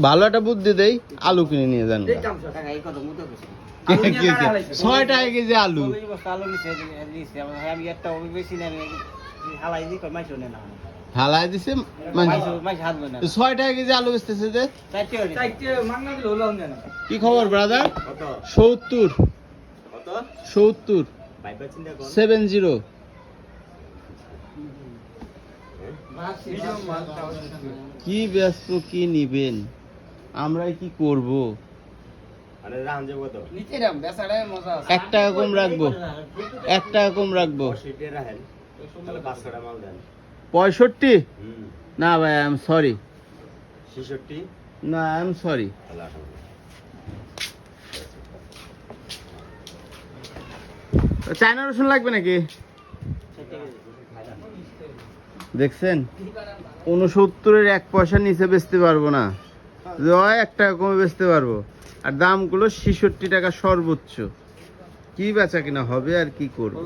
ভালো একটা বুদ্ধি দেই আলু কিনে নিয়ে যান? ছয় টাকা কেজি আলু। হালাই দিছে মানে ছয় টাকা কেজি আলু বেচতেছে যে? কি খবর ব্রাদার সত্তর। কত? সত্তর। ভাইবা চিন্তা কর। Seven zero. কি ব্যস্ত কি নিবেন? আমরাই কি করব? এক টাকা কম রাখব। এক টাকা কম রাখব। পঁয়ষট্টি না ভাই আই এম সরি না আই এম সরি। চায়না রসুন লাগবে নাকি? দেখছেন? উনসত্তরের এক পয়সা নিচে বেচতে পারব না। জয় এক টাকা কমে বেচতে পারব। আর দামগুলো ছেষট্টি টাকা সর্বোচ্চ। কি বেচা কিনা হবে আর কি করব?